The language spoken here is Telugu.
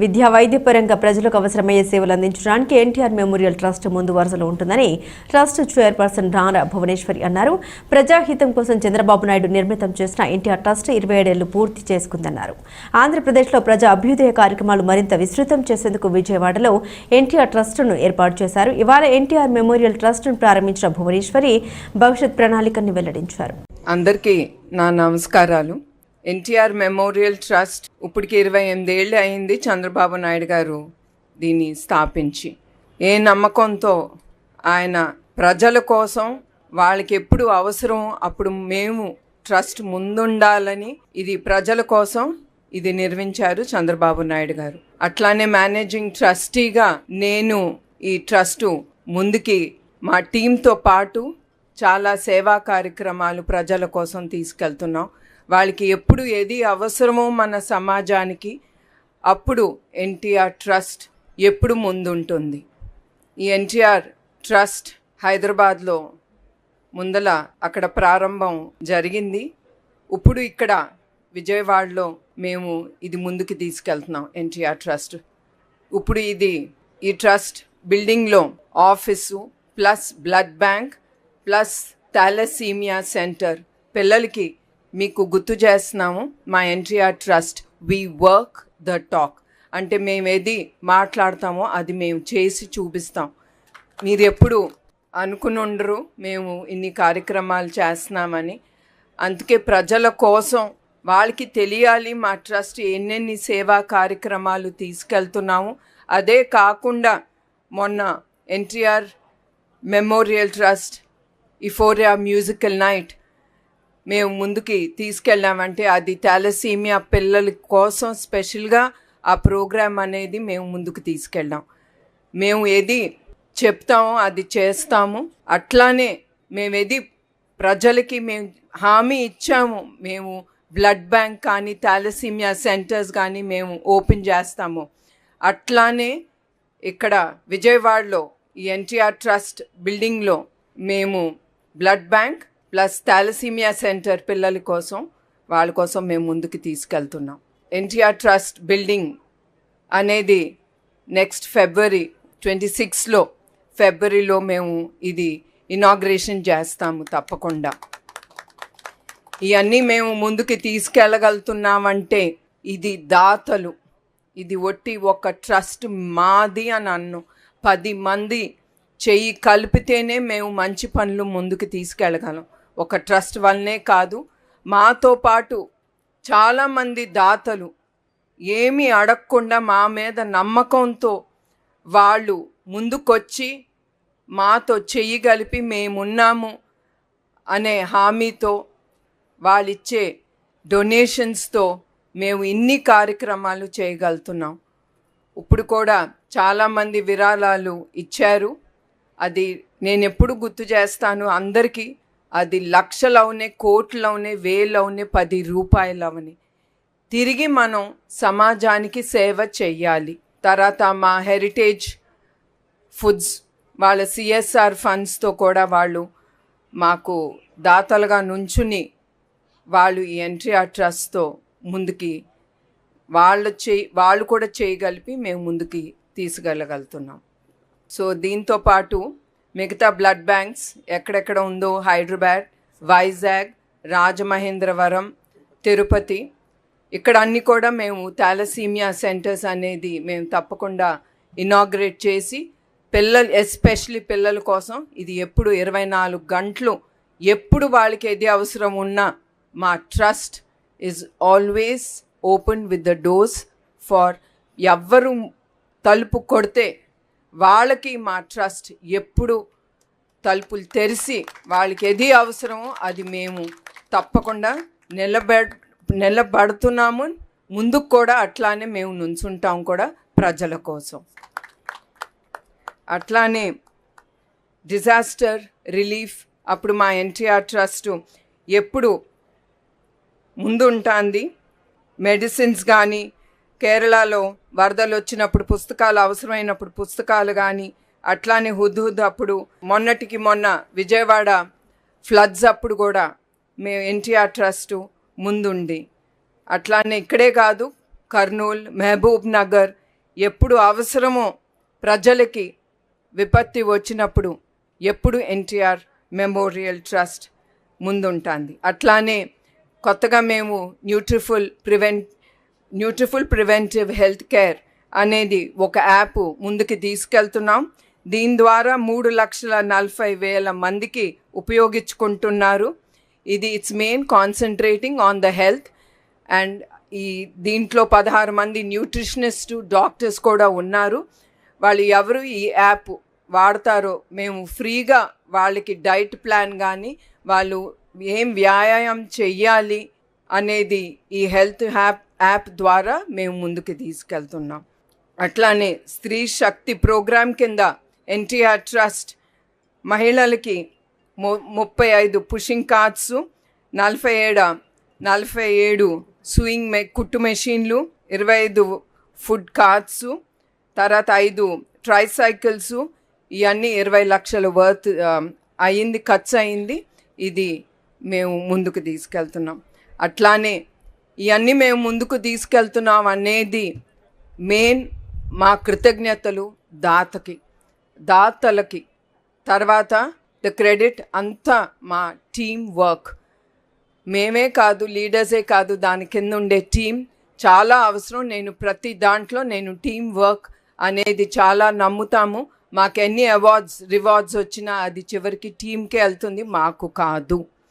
విద్యా వైద్యపరంగా ప్రజలకు అవసరమయ్యే సేవలు అందించడానికి ఎన్టీఆర్ మెమోరియల్ ట్రస్ట్ ముందు వరుసలో ఉంటుందని ట్రస్ట్ చైర్పర్సన్ రానా భువనేశ్వరి అన్నారు. ప్రజాహితం కోసం చంద్రబాబు నాయుడు నిర్మితం చేసిన ఎన్టీఆర్ ట్రస్ట్ ఇరవై ఏడేళ్ళు పూర్తి చేసుకుందన్నారు. ఆంధ్రప్రదేశ్లో ప్రజా అభ్యుదయ కార్యక్రమాలు మరింత విస్తృతం చేసేందుకు విజయవాడలో ఎన్టీఆర్ ట్రస్టును ఏర్పాటు చేశారు. ఇవాళ ఎన్టీఆర్ మెమోరియల్ ట్రస్టును ప్రారంభించిన భువనేశ్వరి భవిష్యత్ ప్రణాళికను వెల్లడించారు. అందరికీ నా నమస్కారాలు. ఎన్టీఆర్ మెమోరియల్ ట్రస్ట్ ఇప్పటికి ఇరవై ఎనిమిదేళ్ళు అయింది చంద్రబాబు నాయుడు గారు దీన్ని స్థాపించి. ఏ నమ్మకంతో ఆయన ప్రజల కోసం వాళ్ళకి ఎప్పుడు అవసరం అప్పుడు మేము ట్రస్ట్ ముందుండాలని ఇది ప్రజల కోసం ఇది నిర్మించారు చంద్రబాబు నాయుడు గారు. అట్లానే మేనేజింగ్ ట్రస్టీగా నేను ఈ ట్రస్టు ముందుకి మా టీంతో పాటు చాలా సేవా కార్యక్రమాలు ప్రజల కోసం తీసుకెళ్తున్నాం. వాళ్ళకి ఎప్పుడు ఏది అవసరమో మన సమాజానికి అప్పుడు ఎన్టీఆర్ ట్రస్ట్ ఎప్పుడు ముందుంటుంది. ఈ ఎన్టీఆర్ ట్రస్ట్ హైదరాబాద్లో ముందల అక్కడ ప్రారంభం జరిగింది. ఇప్పుడు ఇక్కడ విజయవాడలో మేము ఇది ముందుకు తీసుకెళ్తున్నాం ఎన్టీఆర్ ట్రస్ట్. ఇప్పుడు ఇది ఈ ట్రస్ట్ బిల్డింగ్లో office plus blood bank plus thalassaemia centre పిల్లలకి మీకు గుర్తు చేస్తున్నాము మా NTR trust we work the talk అంటే మేము ఏది మాట్లాడతామో అది మేము చేసి చూపిస్తాం. మీరు ఎప్పుడు అనుకుని ఉండరు మేము ఇన్ని కార్యక్రమాలు చేస్తున్నామని. అందుకే ప్రజల కోసం వాళ్ళకి తెలియాలి మా ట్రస్ట్ ఎన్నెన్ని సేవా కార్యక్రమాలు తీసుకెళ్తున్నాము. అదే కాకుండా మొన్న NTR memorial trust euphoria musical night మేము ముందుకి తీసుకెళ్ళామంటే అది థాలసీమియా పిల్లల కోసం స్పెషల్గా ఆ ప్రోగ్రామ్ అనేది మేము ముందుకు తీసుకెళ్ళాం. మేము ఏది చెప్తామో అది చేస్తాము. అట్లానే మేము ఏది ప్రజలకి మేము హామీ ఇచ్చాము. మేము బ్లడ్ బ్యాంక్ కానీ థాలసీమియా సెంటర్స్ కానీ మేము ఓపెన్ చేస్తాము. అట్లానే ఇక్కడ విజయవాడలో ఈ ఎన్టీఆర్ ట్రస్ట్ బిల్డింగ్లో మేము blood bank plus thalassaemia centre పిల్లల కోసం వాళ్ళ కోసం మేము ముందుకు తీసుకెళ్తున్నాం. ఎన్టీఆర్ ట్రస్ట్ బిల్డింగ్ అనేది నెక్స్ట్ ఫిబ్రవరి ట్వంటీ సిక్స్లో ఫిబ్రవరిలో మేము ఇది ఇనాగ్రేషన్ చేస్తాము తప్పకుండా. ఇవన్నీ మేము ముందుకు తీసుకెళ్ళగలుగుతున్నామంటే ఇది దాతలు. ఇది ఒట్టి ఒక ట్రస్ట్ మాది అని అన్ను. పది మంది చెయ్యి కలిపితేనే మేము మంచి పనులు ముందుకు తీసుకెళ్ళగలం. ఒక ట్రస్ట్ వల్లనే కాదు మాతో పాటు చాలామంది దాతలు ఏమీ అడగకుండా మా మీద నమ్మకంతో వాళ్ళు ముందుకొచ్చి మాతో చెయ్యి కలిపి మేమున్నాము అనే హామీతో వాళ్ళిచ్చే డొనేషన్స్తో మేము ఇన్ని కార్యక్రమాలు చేయగలుగుతున్నాం. ఇప్పుడు కూడా చాలామంది విరాళాలు ఇచ్చారు. అది నేను ఎప్పుడు గుర్తు చేస్తాను అందరికీ. అది లక్షలవునే కోట్లవునే వేలవునే పది రూపాయలవని. తిరిగి మనం సమాజానికి సేవ చెయ్యాలి. తర్వాత మా హెరిటేజ్ ఫుడ్స్ వాళ్ళ సిఎస్ఆర్ ఫండ్స్తో కూడా వాళ్ళు మాకు దాతలుగా నుంచుని వాళ్ళు ఈ ఎన్టీఆర్ ట్రస్ట్తో ముందుకి వాళ్ళు చేయి వాళ్ళు కూడా చేయగలిపి మేము ముందుకి తీసుకెళ్ళగలుగుతున్నాం. సో దీంతో పాటు మిగతా బ్లడ్ బ్యాంక్స్ ఎక్కడెక్కడ ఉందో హైదరాబాద్ వైజాగ్ రాజమహేంద్రవరం తిరుపతి. ఇక్కడ అన్నీ కూడా మేము థాలసీమియా సెంటర్స్ అనేది మేము తప్పకుండా ఇనాగ్రేట్ చేసి పిల్లలు ఎస్పెషలీ పిల్లల కోసం ఇది ఎప్పుడు ఇరవై నాలుగు గంటలు ఎప్పుడు వాళ్ళకి ఏది అవసరం ఉన్నా మా trust is always open with the doors for ఎవ్వరు తలుపు కొడితే వాళ్ళకి మా ట్రస్ట్ ఎప్పుడు తలుపులు తెరిచి వాళ్ళకి ఏది అవసరమో అది మేము తప్పకుండా నిలబెడ్ నిలబడుతున్నాము. ముందుకు కూడా అట్లానే మేము నుంచుంటాం కూడా ప్రజల కోసం. అట్లానే డిజాస్టర్ రిలీఫ్ అప్పుడు మా ఎన్టీఆర్ ట్రస్ట్ ఎప్పుడు ముందుంటుంది. మెడిసిన్స్ కానీ కేరళలో వరదలు వచ్చినప్పుడు పుస్తకాలు అవసరమైనప్పుడు పుస్తకాలు కానీ అట్లానే హుద్హుద్ అప్పుడు మొన్నటికి మొన్న విజయవాడ ఫ్లడ్స్ అప్పుడు కూడా మేము ఎన్టీఆర్ ట్రస్ట్ ముందుండి అట్లానే ఇక్కడే కాదు కర్నూల్ మహబూబ్ నగర్ ఎప్పుడు అవసరమో ప్రజలకి విపత్తి వచ్చినప్పుడు ఎప్పుడు ఎన్టీఆర్ మెమోరియల్ ట్రస్ట్ ముందుంటుంది. అట్లానే కొత్తగా మేము nutriful prevent nutriful preventive health care అనేది ఒక యాప్ ముందుకు తీసుకెళ్తున్నాం. దీని ద్వారా మూడు లక్షల నలభై వేల మందికి ఉపయోగించుకుంటున్నారు. ఇది it's main concentrating on the health and ఈ దీంట్లో పదహారు మంది న్యూట్రిషనిస్ట్ డాక్టర్స్ కూడా ఉన్నారు. వాళ్ళు ఎవరు ఈ యాప్ వాడతారో మేము ఫ్రీగా వాళ్ళకి డైట్ ప్లాన్ కానీ వాళ్ళు ఏం వ్యాయామం చెయ్యాలి అనేది ఈ హెల్త్ యాప్ యాప్ ద్వారా మేము ముందుకు తీసుకెళ్తున్నాం. అట్లానే స్త్రీ శక్తి ప్రోగ్రాం కింద ఎన్టీఆర్ ట్రస్ట్ మహిళలకి ము ముప్పై ఐదు పుషింగ్ కార్డ్స్ నలభై ఏడు నలభై ఏడు స్వింగ్ మె కుట్టు మెషిన్లు ఇరవై ఐదు ఫుడ్ కార్డ్స్ తర్వాత ఐదు ట్రైసైకిల్స్ ఇవన్నీ ఇరవై లక్షల వర్త్ అయింది ఖర్చు అయింది ఇది మేము ముందుకు తీసుకెళ్తున్నాం. అట్లానే ఇవన్నీ మేము ముందుకు తీసుకెళ్తున్నాం అనేది మెయిన్ మా కృతజ్ఞతలు దాతకి దాతలకి. తర్వాత ద క్రెడిట్ అంతా మా టీమ్ వర్క్. మేమే కాదు లీడర్సే కాదు దాని కింద ఉండే టీం చాలా అవసరం నేను ప్రతి దాంట్లో నేను టీం వర్క్ అనేది చాలా నమ్ముతాము. మాకు ఎన్ని అవార్డ్స్ రివార్డ్స్ వచ్చినా అది చివరికి టీంకే వెళ్తుంది మాకు కాదు.